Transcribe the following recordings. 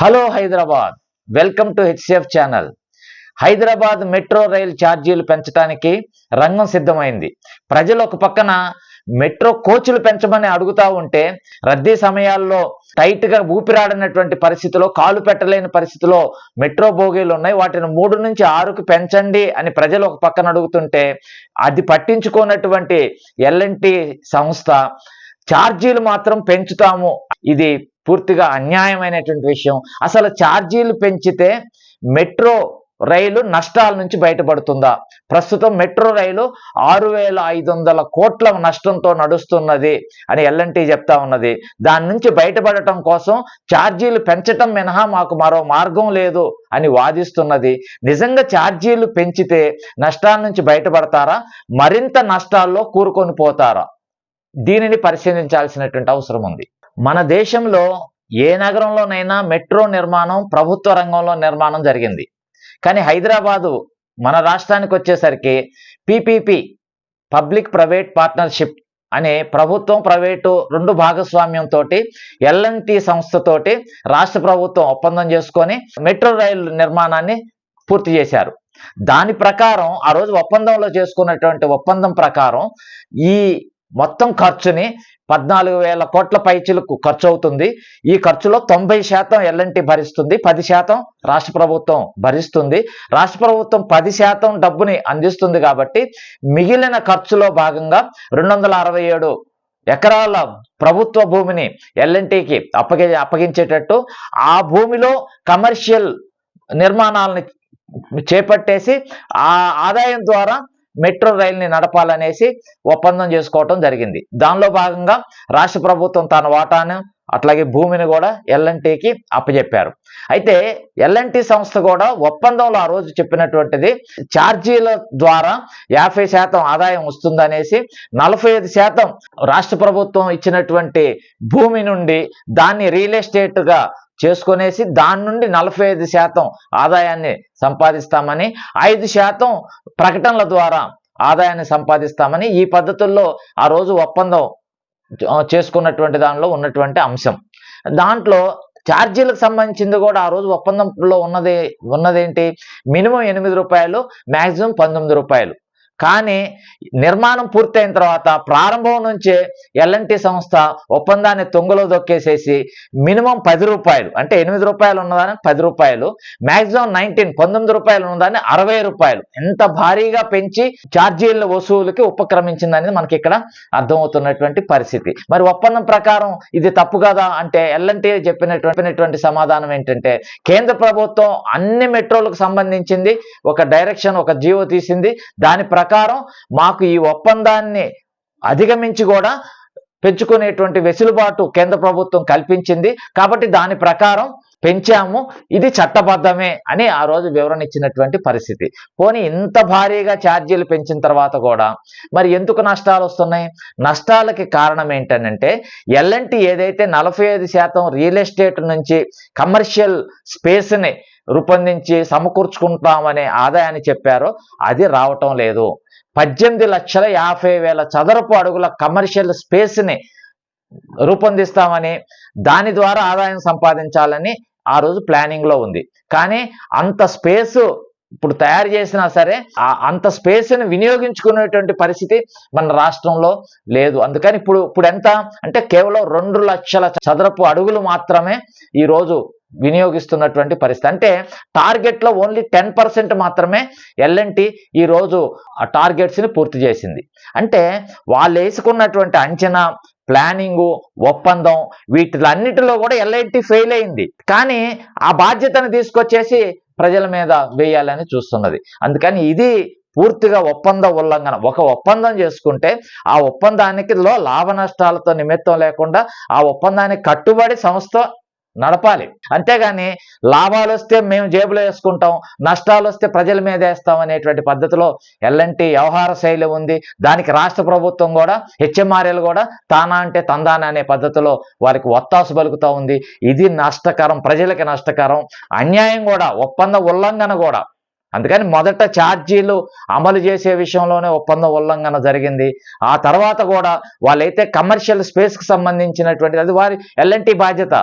Hello Hyderabad. Welcome to HCF channel. Hyderabad metro rail ఛార్జీలు పెంచడానికి రంగం సిద్ధమైంది. ప్రజలు ఒక పక్కన మెట్రో కోచ్లు పెంచమని అడుగుతా ఉంటే రద్దీ సమయాల్లో టైట్గా ఊపిరాడనటువంటి పరిస్థితిలో కాలు పెట్టలేని పరిస్థితిలో మెట్రో బోగీలు ఉన్నాయి. వాటిని మూడు నుంచి ఆరుకు పెంచండి అని ప్రజలు ఒక పక్కన అడుగుతుంటే అది పట్టించుకోనటువంటి ఎల్ఎన్టి సంస్థ ఛార్జీలు మాత్రం పెంచుతాము. ఇది పూర్తిగా అన్యాయమైనటువంటి విషయం. అసలు ఛార్జీలు పెంచితే మెట్రో రైలు నష్టాల నుంచి బయటపడుతుందా? ప్రస్తుతం మెట్రో రైలు ఆరు వేల ఐదు వందల కోట్ల నష్టంతో నడుస్తున్నది అని ఎల్ఎన్టీ చెప్తా ఉన్నది. దాని నుంచి బయటపడటం కోసం ఛార్జీలు పెంచటం మినహా మాకు మరో మార్గం లేదు అని వాదిస్తున్నది. నిజంగా ఛార్జీలు పెంచితే నష్టాల నుంచి బయటపడతారా? మరింత నష్టాల్లో కూరుకొని పోతారా? దీనిని పరిశీలించాల్సినటువంటి అవసరం ఉంది. మన దేశంలో ఏ నగరంలోనైనా మెట్రో నిర్మాణం ప్రభుత్వ రంగంలో నిర్మాణం జరిగింది. కానీ హైదరాబాదు మన రాష్ట్రానికి వచ్చేసరికి పిపిపి పబ్లిక్ ప్రైవేట్ పార్ట్నర్షిప్ అనే ప్రభుత్వం ప్రైవేటు రెండు భాగస్వామ్యంతో ఎల్ఎన్టీ సంస్థతోటి రాష్ట్ర ప్రభుత్వం ఒప్పందం చేసుకొని మెట్రో రైలు నిర్మాణాన్ని పూర్తి చేశారు. దాని ప్రకారం ఆ రోజు ఒప్పందంలో చేసుకున్నటువంటి ఒప్పందం ప్రకారం ఈ మొత్తం ఖర్చుని పద్నాలుగు వేల కోట్ల పైచీలకు ఖర్చు అవుతుంది ఈ ఖర్చులో తొంభై శాతం ఎల్ఎన్టీ భరిస్తుంది పది శాతం రాష్ట్ర ప్రభుత్వం భరిస్తుంది. రాష్ట్ర ప్రభుత్వం పది శాతం డబ్బుని అందిస్తుంది కాబట్టి మిగిలిన ఖర్చులో భాగంగా రెండు వందల అరవై ఏడు ఎకరాల ప్రభుత్వ భూమిని ఎల్ఎన్టీకి అప్పగి అప్పగించేటట్టు ఆ భూమిలో కమర్షియల్ నిర్మాణాలని చేపట్టేసి ఆ ఆదాయం ద్వారా మెట్రో రైల్ని నడపాలనేసి ఒప్పందం చేసుకోవటం జరిగింది. దానిలో భాగంగా రాష్ట్ర ప్రభుత్వం తన వాటాను అట్లాగే భూమిని కూడా ఎల్ఎన్టీకి అప్పచెప్పారు అయితే ఎల్ఎన్టీ సంస్థ కూడా ఒప్పందంలో ఆ రోజు చెప్పినటువంటిది ఛార్జీల ద్వారా యాభై శాతం ఆదాయం వస్తుందనేసి నలభై ఐదు శాతం రాష్ట్ర ప్రభుత్వం ఇచ్చినటువంటి భూమి నుండి దాన్ని రియల్ ఎస్టేట్గా చేసుకునేసి దాని నుండి నలభై ఐదు శాతం ఆదాయాన్ని సంపాదిస్తామని ఐదు శాతం ప్రకటనల ద్వారా ఆదాయాన్ని సంపాదిస్తామని ఈ పద్ధతుల్లో ఆ రోజు ఒప్పందం చేసుకున్నటువంటి దానిలో ఉన్నటువంటి అంశం. దాంట్లో ఛార్జీలకు సంబంధించింది కూడా ఆ రోజు ఒప్పందంలో ఉన్నది ఉన్నదేంటి? మినిమం ఎనిమిది రూపాయలు మ్యాక్సిమం పంతొమ్మిది రూపాయలు. కానీ నిర్మాణం పూర్తయిన తర్వాత ప్రారంభం నుంచే ఎల్ఎన్టీ సంస్థ ఒప్పందాన్ని తొంగలో దొక్కేసేసి మినిమం పది రూపాయలు అంటే ఎనిమిది రూపాయలు ఉన్నదాన్ని పది రూపాయలు మాక్సిమం నైన్టీన్ పంతొమ్మిది రూపాయలు ఉన్నదాన్ని అరవై రూపాయలు. ఎంత భారీగా పెంచి ఛార్జీల వసూలుకి ఉపక్రమించిందనేది మనకి ఇక్కడ అర్థమవుతున్నటువంటి పరిస్థితి. మరి ఒప్పందం ప్రకారం ఇది తప్పు కదా అంటే ఎల్ఎన్టీ చెప్పినటువంటి సమాధానం ఏంటంటే కేంద్ర ప్రభుత్వం అన్ని మెట్రోలకు సంబంధించింది ఒక డైరెక్షన్ ఒక జీవో తీసింది దాని ప్రకారం మాకు ఈ ఒప్పందాన్ని అధిగమించి కూడా పెంచుకునేటువంటి వెసులుబాటు కేంద్ర ప్రభుత్వం కల్పించింది. కాబట్టి దాని ప్రకారం పెంచాము. ఇది చట్టబద్ధమే అని ఆ రోజు వివరణ ఇచ్చినటువంటి పరిస్థితి. పోనీ ఇంత భారీగా ఛార్జీలు పెంచిన తర్వాత కూడా మరి ఎందుకు నష్టాలు వస్తున్నాయి? నష్టాలకి కారణం ఏంటంటే ఎల్ఎన్టీ ఏదైతే నలభై ఐదు శాతం రియల్ ఎస్టేట్ నుంచి కమర్షియల్ స్పేస్ని రూపొందించి సమకూర్చుకుంటామనే ఆదాయాన్ని చెప్పారో అది రావటం లేదు. పద్దెనిమిది లక్షల యాభై వేల చదరపు అడుగుల కమర్షియల్ స్పేస్ని రూపొందిస్తామని దాని ద్వారా ఆదాయం సంపాదించాలని ఆ రోజు ప్లానింగ్లో ఉంది. కానీ అంత స్పేసు ఇప్పుడు తయారు చేసినా సరే ఆ అంత స్పేస్ని వినియోగించుకునేటువంటి పరిస్థితి మన రాష్ట్రంలో లేదు. అందుకని ఇప్పుడు ఇప్పుడు ఎంత అంటే కేవలం రెండు లక్షల చదరపు అడుగులు మాత్రమే ఈరోజు వినియోగిస్తున్నటువంటి పరిస్థితి. అంటే టార్గెట్లో ఓన్లీ టెన్ పర్సెంట్ మాత్రమే ఎల్ఎన్టీ ఈ రోజు ఆ టార్గెట్స్ని పూర్తి చేసింది. అంటే వాళ్ళు వేసుకున్నటువంటి అంచనా ప్లానింగు ఒప్పందం వీటిలన్నిటిలో కూడా ఎల్ఐటి ఫెయిల్ అయింది. కానీ ఆ బాధ్యతను తీసుకొచ్చేసి ప్రజల మీద వేయాలని చూస్తున్నది. అందుకని ఇది పూర్తిగా ఒప్పంద ఉల్లంఘన. ఒక ఒప్పందం చేసుకుంటే ఆ ఒప్పందానికి లో లాభ నష్టాలతో నిమిత్తం లేకుండా ఆ ఒప్పందానికి కట్టుబడి సంస్థ నడపాలి. అంతేగాని లాభాలు వస్తే మేము జేబులో వేసుకుంటాం నష్టాలు వస్తే ప్రజల మీద వేస్తాం అనేటువంటి పద్ధతిలో ఎల్ఎన్టీ వ్యవహార శైలి ఉంది. దానికి రాష్ట్ర ప్రభుత్వం కూడా హెచ్ఎంఆర్ఎల్ కూడా తానా అంటే తందానా అనే పద్ధతిలో వారికి ఒత్తాసు పలుకుతూ ఉంది. ఇది నష్టకరం ప్రజలకి నష్టకరం. అన్యాయం కూడా ఒప్పంద ఉల్లంఘన కూడా. అందుకని మొదట ఛార్జీలు అమలు చేసే విషయంలోనే ఒప్పందం ఉల్లంఘన జరిగింది. ఆ తర్వాత కూడా వాళ్ళైతే కమర్షియల్ స్పేస్కి సంబంధించినటువంటి అది వారి ఎల్ఎన్టీ బాధ్యత.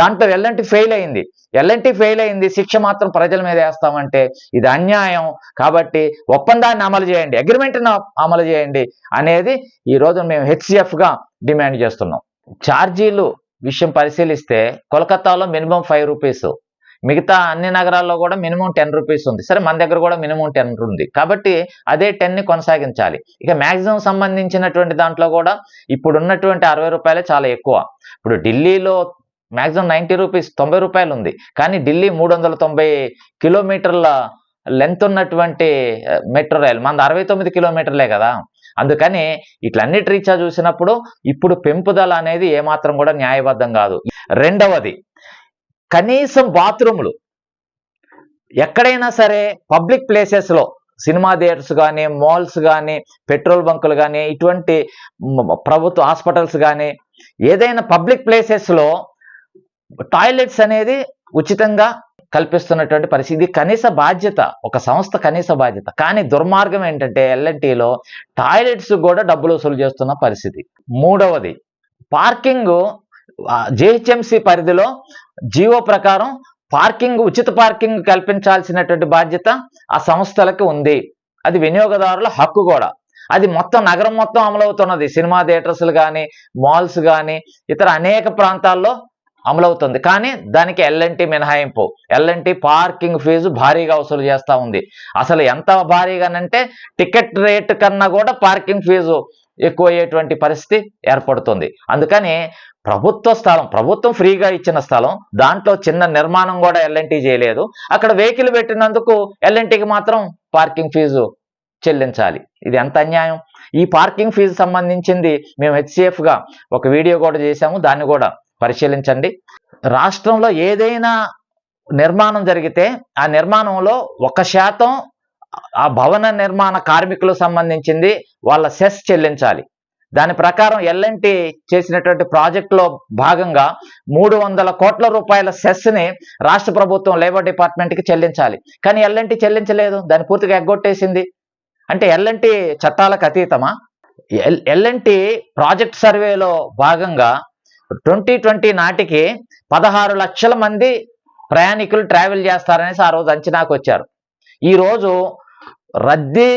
దాంట్లో ఎల్ఎన్టీ ఫెయిల్ అయింది. ఎల్ఎన్టీ ఫెయిల్ అయింది శిక్ష మాత్రం ప్రజల మీద వేస్తామంటే ఇది అన్యాయం. కాబట్టి ఒప్పందాన్ని అమలు చేయండి అగ్రిమెంట్ని అమలు చేయండి అనేది ఈ రోజు మేము హెచ్సిఎఫ్గా డిమాండ్ చేస్తున్నాం. ఛార్జీలు విషయం పరిశీలిస్తే కోలకత్తాలో మినిమం ఫైవ్ రూపీస్. మిగతా అన్ని నగరాల్లో కూడా మినిమం టెన్ రూపీస్ ఉంది. సరే మన దగ్గర కూడా మినిమం టెన్ ఉంది. కాబట్టి అదే టెన్ని కొనసాగించాలి. ఇక మ్యాక్సిమం సంబంధించినటువంటి దాంట్లో కూడా ఇప్పుడు ఉన్నటువంటి అరవై రూపాయలే చాలా ఎక్కువ. ఇప్పుడు ఢిల్లీలో మ్యాక్సిమం నైంటీ రూపీస్ తొంభై రూపాయలు ఉంది. కానీ ఢిల్లీ మూడు వందల తొంభై కిలోమీటర్ల లెంత్ ఉన్నటువంటి మెట్రో రైల్. మనది అరవై తొమ్మిది కిలోమీటర్లే కదా. అందుకని ఇట్లన్నిటి రీత్యా చూసినప్పుడు ఇప్పుడు పెంపుదల అనేది ఏమాత్రం కూడా న్యాయబద్ధం కాదు. రెండవది కనీసం బాత్రూములు. ఎక్కడైనా సరే పబ్లిక్ ప్లేసెస్లో సినిమా థియేటర్స్ కానీ మాల్స్ కానీ పెట్రోల్ బంకులు కానీ ఇటువంటి ప్రభుత్వ హాస్పిటల్స్ కానీ ఏదైనా పబ్లిక్ ప్లేసెస్లో టాయిలెట్స్ అనేది ఉచితంగా కల్పిస్తున్నటువంటి పరిస్థితి. ఇది కనీస బాధ్యత ఒక సంస్థ కనీస బాధ్యత. కానీ దుర్మార్గం ఏంటంటే ఎల్ఎన్టీలో టాయిలెట్స్ కూడా డబ్బులు వసూలు చేస్తున్న పరిస్థితి. మూడవది పార్కింగ్ జిహెచ్ఎంసి పరిధిలో జీవో ప్రకారం పార్కింగ్ ఉచిత పార్కింగ్ కల్పించాల్సినటువంటి బాధ్యత ఆ సంస్థలకు ఉంది. అది వినియోగదారుల హక్కు కూడా. అది మొత్తం నగరం మొత్తం అమలవుతున్నది. సినిమా థియేటర్స్లు కానీ మాల్స్ కానీ ఇతర అనేక ప్రాంతాల్లో అమలవుతుంది. కానీ దానికి ఎల్ఎన్టీ మినహాయింపు. ఎల్ఎన్టీ పార్కింగ్ ఫీజు భారీగా వసూలు చేస్తూ ఉంది. అసలు ఎంత భారీగానంటే టికెట్ రేటు కన్నా కూడా పార్కింగ్ ఫీజు ఎక్కువ అయ్యేటువంటి పరిస్థితి ఏర్పడుతుంది. అందుకని ప్రభుత్వ స్థలం ప్రభుత్వం ఫ్రీగా ఇచ్చిన స్థలం దాంట్లో చిన్న నిర్మాణం కూడా ఎల్ఎన్టీ చేయలేదు. అక్కడ వెహికల్ పెట్టినందుకు ఎల్ఎన్టీకి మాత్రం పార్కింగ్ ఫీజు చెల్లించాలి. ఇది ఎంత అన్యాయం? ఈ పార్కింగ్ ఫీజు సంబంధించింది మేము హెచ్సిఎఫ్గా ఒక వీడియో కూడా చేశాము. దాన్ని కూడా పరిశీలించండి. రాష్ట్రంలో ఏదైనా నిర్మాణం జరిగితే ఆ నిర్మాణంలో ఒక శాతం ఆ భవన నిర్మాణ కార్మికులకు సంబంధించింది వాళ్ళ సెస్ చెల్లించాలి. దాని ప్రకారం ఎల్ఎన్టీ చేసినటువంటి ప్రాజెక్టులో భాగంగా మూడు వందల కోట్ల రూపాయల సెస్ని రాష్ట్ర ప్రభుత్వం లేబర్ డిపార్ట్మెంట్కి చెల్లించాలి. కానీ ఎల్ఎన్టీ చెల్లించలేదు. దాన్ని పూర్తిగా ఎగ్గొట్టేసింది. అంటే ఎల్ఎన్టీ చట్టాలకు అతీతమా? ఎల్ ఎల్ఎన్టీ ప్రాజెక్ట్ సర్వేలో భాగంగా ట్వంటీ ట్వంటీ నాటికి పదహారు లక్షల మంది ప్రయాణికులు ట్రావెల్ చేస్తారనేసి ఆ రోజు అంచనాకు వచ్చారు ఈరోజు రద్దీ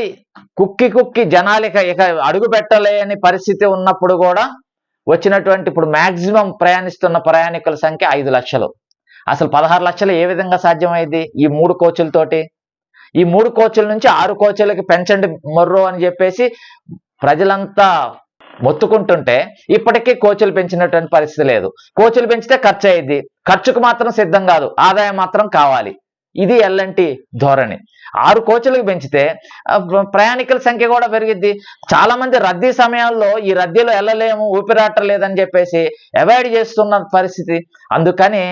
కుక్కి కుక్కి జనాలిక ఇక అడుగు పెట్టలేని పరిస్థితి ఉన్నప్పుడు కూడా వచ్చినటువంటి ఇప్పుడు మ్యాక్సిమం ప్రయాణిస్తున్న ప్రయాణికుల సంఖ్య ఐదు లక్షలు. అసలు పదహారు లక్షలు ఏ విధంగా సాధ్యమైంది? ఈ మూడు కోచులతోటి? ఈ మూడు కోచుల నుంచి ఆరు కోచులకి పెంచండి మొర్రో అని చెప్పేసి ప్రజలంతా మొత్తుకుంటుంటే ఇప్పటికీ కోచులు పెంచినటువంటి పరిస్థితి లేదు. కోచులు పెంచితే ఖర్చు అయ్యింది ఖర్చుకు మాత్రం సిద్ధం కాదు. ఆదాయం మాత్రం కావాలి. ఇది ఎల్లంటి ధోరణి. ఆరు కోచులకు పెంచితే ప్రయాణికుల సంఖ్య కూడా పెరిగిద్ది. చాలా మంది రద్దీ సమయాల్లో ఈ రద్దీలో వెళ్ళలేము ఊపిరాటలేదని చెప్పేసి అవాయిడ్ చేస్తున్న పరిస్థితి. అందుకని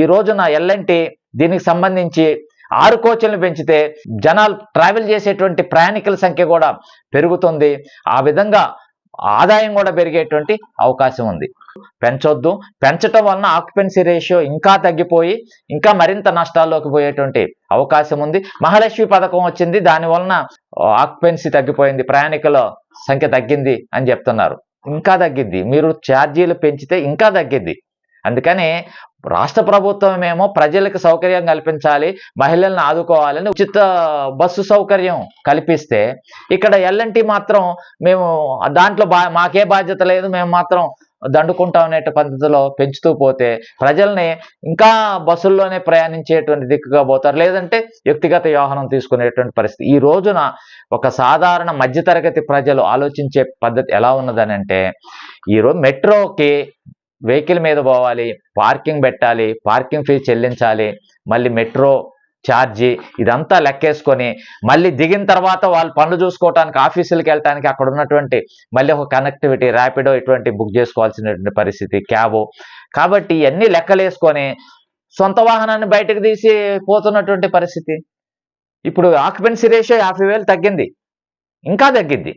ఈ రోజున ఎల్లంటి దీనికి సంబంధించి ఆరు కోచ్లను పెంచితే జనాలు ట్రావెల్ చేసేటువంటి ప్రయాణికుల సంఖ్య కూడా పెరుగుతుంది. ఆ విధంగా ఆదాయం కూడా పెరిగేటువంటి అవకాశం ఉంది. పెంచొద్దు. పెంచటం వలన ఆక్యుపెన్సీ రేషియో ఇంకా తగ్గిపోయి ఇంకా మరింత నష్టాల్లోకి పోయేటువంటి అవకాశం ఉంది. మహాలక్ష్మి పథకం వచ్చింది. దాని వలన ఆక్యుపెన్సీ తగ్గిపోయింది. ప్రయాణికుల సంఖ్య తగ్గింది అని చెప్తున్నారు. ఇంకా తగ్గిద్ది. మీరు ఛార్జీలు పెంచితే ఇంకా తగ్గిద్ది. అందుకని రాష్ట్ర ప్రభుత్వం ఏమో ప్రజలకు సౌకర్యం కల్పించాలి మహిళలను ఆదుకోవాలని ఉచిత బస్సు సౌకర్యం కల్పిస్తే ఇక్కడ ఎల్ఎన్టీ మాత్రం మేము దాంట్లో బా మాకే బాధ్యత లేదు మేము మాత్రం దండుకుంటాం అనే పద్ధతిలో పెంచుతూ పోతే ప్రజల్ని ఇంకా బస్సుల్లోనే ప్రయాణించేటువంటి దిక్కుగా పోతారు. లేదంటే వ్యక్తిగత వ్యవహారం తీసుకునేటువంటి పరిస్థితి. ఈ రోజున ఒక సాధారణ మధ్యతరగతి ప్రజలు ఆలోచించే పద్ధతి ఎలా ఉన్నదని అంటే ఈరోజు మెట్రోకి వెహికల్ మీద పోవాలి పార్కింగ్ పెట్టాలి పార్కింగ్ ఫీజు చెల్లించాలి మళ్ళీ మెట్రో ఛార్జీ ఇదంతా లెక్కేసుకొని మళ్ళీ దిగిన తర్వాత వాళ్ళు పనులు చూసుకోవటానికి ఆఫీసులకు వెళ్ళటానికి అక్కడ ఉన్నటువంటి మళ్ళీ ఒక కనెక్టివిటీ ర్యాపిడో ఇటువంటి బుక్ చేసుకోవాల్సినటువంటి పరిస్థితి క్యాబు. కాబట్టి ఇవన్నీ లెక్కలేసుకొని సొంత వాహనాన్ని బయటకు తీసి పోతున్నటువంటి పరిస్థితి. ఇప్పుడు ఆక్యుపెన్సీ రేషియో యాభై వేలు తగ్గింది. ఇంకా తగ్గిద్ది.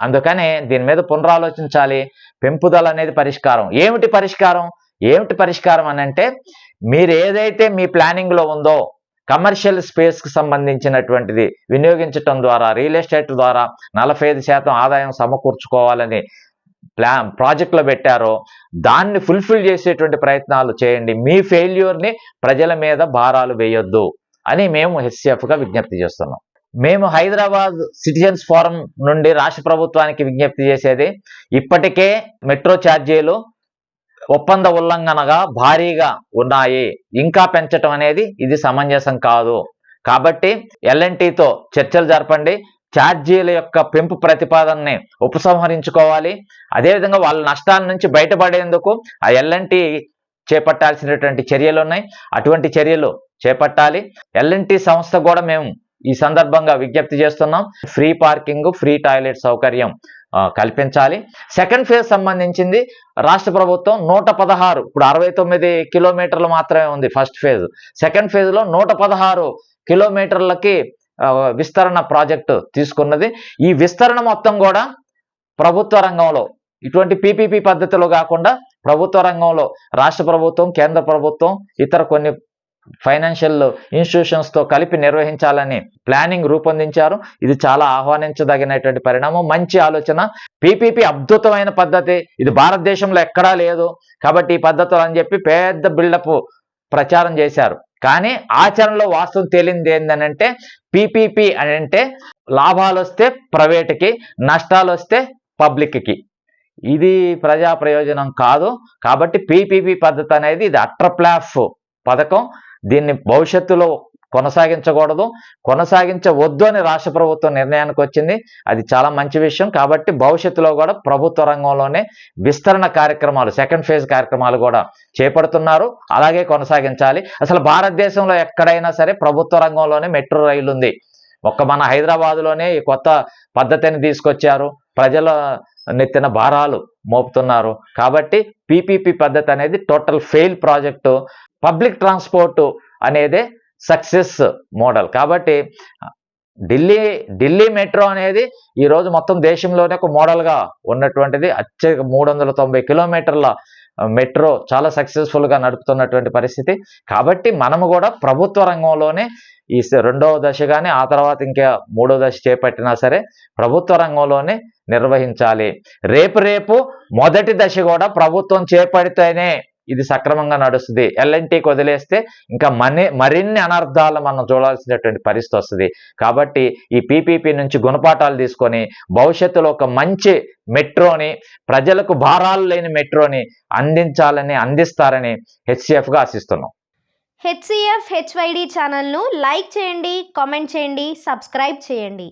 అందుకనే దీని మీద పునరాలోచించాలి. పెంపుదల అనేది పరిష్కారం. ఏమిటి పరిష్కారం? ఏమిటి పరిష్కారం అని అంటే మీరు ఏదైతే మీ ప్లానింగ్లో ఉందో కమర్షియల్ స్పేస్కి సంబంధించినటువంటిది వినియోగించటం ద్వారా రియల్ ఎస్టేట్ ద్వారా నలభై ఐదు శాతం ఆదాయం సమకూర్చుకోవాలని ప్లాన్ ప్రాజెక్టులో పెట్టారో దాన్ని ఫుల్ఫిల్ చేసేటువంటి ప్రయత్నాలు చేయండి. మీ ఫెయిల్యూర్ని ప్రజల మీద భారాలు వేయొద్దు అని మేము హెచ్సిఎఫ్గా విజ్ఞప్తి చేస్తున్నాం. మేము హైదరాబాద్ సిటిజన్స్ ఫోరం నుండి రాష్ట్ర ప్రభుత్వానికి విజ్ఞప్తి చేసేది ఇప్పటికే మెట్రో ఛార్జీలు ఒప్పంద ఉల్లంఘనగా భారీగా ఉన్నాయి. ఇంకా పెంచటం అనేది ఇది సమంజసం కాదు. కాబట్టి ఎల్ఎన్టీతో చర్చలు జరపండి. ఛార్జీల యొక్క పెంపు ప్రతిపాదనని ఉపసంహరించుకోవాలి. అదేవిధంగా వాళ్ళ నష్టాల నుంచి బయటపడేందుకు ఆ ఎల్ఎన్టీ చేపట్టాల్సినటువంటి చర్యలు ఉన్నాయి. అటువంటి చర్యలు చేపట్టాలి. ఎల్ఎన్టీ సంస్థ కూడా మేము ఈ సందర్భంగా విజ్ఞప్తి చేస్తున్నాం ఫ్రీ పార్కింగ్ ఫ్రీ టాయిలెట్ సౌకర్యం కల్పించాలి. సెకండ్ ఫేజ్ సంబంధించింది రాష్ట్ర ప్రభుత్వం నూట పదహారు ఇప్పుడు అరవై తొమ్మిది కిలోమీటర్లు మాత్రమే ఉంది ఫస్ట్ ఫేజ్. సెకండ్ ఫేజ్లో నూట పదహారు కిలోమీటర్లకి విస్తరణ ప్రాజెక్టు తీసుకున్నది. ఈ విస్తరణ మొత్తం కూడా ప్రభుత్వ రంగంలో ఇటువంటి పీపీపీ పద్ధతిలో కాకుండా ప్రభుత్వ రంగంలో రాష్ట్ర ప్రభుత్వం కేంద్ర ప్రభుత్వం ఇతర కొన్ని ఫైనాన్షియల్ ఇన్స్టిట్యూషన్స్తో కలిపి నిర్వహించాలని ప్లానింగ్ రూపొందించారు. ఇది చాలా ఆహ్వానించదగినటువంటి పరిణామం. మంచి ఆలోచన. పీపీపీ అద్భుతమైన పద్ధతి. ఇది భారతదేశంలో ఎక్కడా లేదు. కాబట్టి ఈ పద్ధతులు అని చెప్పి పెద్ద బిల్డప్ ప్రచారం చేశారు. కానీ ఆచరణలో వాస్తవం తేలింది ఏంటంటే పీపీపీ అని అంటే లాభాలు వస్తే ప్రైవేట్కి నష్టాలు వస్తే పబ్లిక్కి. ఇది ప్రజా ప్రయోజనం కాదు. కాబట్టి పీపీపీ పద్ధతి అనేది ఇది అట్రప్లాఫ్ పథకం. దీన్ని భవిష్యత్తులో కొనసాగించకూడదు. కొనసాగించవద్దు అని రాష్ట్ర ప్రభుత్వం నిర్ణయానికి వచ్చింది. అది చాలా మంచి విషయం. కాబట్టి భవిష్యత్తులో కూడా ప్రభుత్వ రంగంలోనే విస్తరణ కార్యక్రమాలు సెకండ్ ఫేజ్ కార్యక్రమాలు కూడా చేపడుతున్నారు. అలాగే కొనసాగించాలి. అసలు భారతదేశంలో ఎక్కడైనా సరే ప్రభుత్వ రంగంలోనే మెట్రో రైలు ఉంది ఒక్క మన హైదరాబాద్లోనే ఈ కొత్త పద్ధతిని తీసుకొచ్చారు. ప్రజల నెత్తిన భారాలు మోపుతున్నారు. కాబట్టి పీపీపీ పద్ధతి అనేది total fail project. Public transport అనేదే సక్సెస్ మోడల్. కాబట్టి ఢిల్లీ ఢిల్లీ మెట్రో అనేది ఈ రోజు మొత్తం దేశంలోనే ఒక మోడల్గా ఉన్నటువంటిది. అత్యధిక మూడు వందల తొంభై కిలోమీటర్ల మెట్రో చాలా సక్సెస్ఫుల్గా నడుపుతున్నటువంటి పరిస్థితి. కాబట్టి మనము కూడా ప్రభుత్వ రంగంలోనే ఈ స- రెండవ దశ కానీ ఆ తర్వాత ఇంకా మూడో దశ చేపట్టినా సరే ప్రభుత్వ రంగంలోనే నిర్వహించాలి. రేపు రేపు మొదటి దశ కూడా ప్రభుత్వం చేపడితేనే ఇది సక్రమంగా నడుస్తుంది. ఎల్ఎన్టీకి వదిలేస్తే ఇంకా మని మరిన్ని అనర్థాలు మనం చూడాల్సినటువంటి పరిస్థితి వస్తుంది. కాబట్టి ఈ పీపీపీ నుంచి గుణపాఠాలు తీసుకొని భవిష్యత్తులో ఒక మంచి మెట్రోని ప్రజలకు భారాలు లేని మెట్రోని అందించాలని అందిస్తారని హెచ్సిఎఫ్గా ఆశిస్తున్నాం. హెచ్సిఎఫ్ హెచ్వైడి ఛానల్ను లైక్ చేయండి కామెంట్ చేయండి సబ్స్క్రైబ్ చేయండి.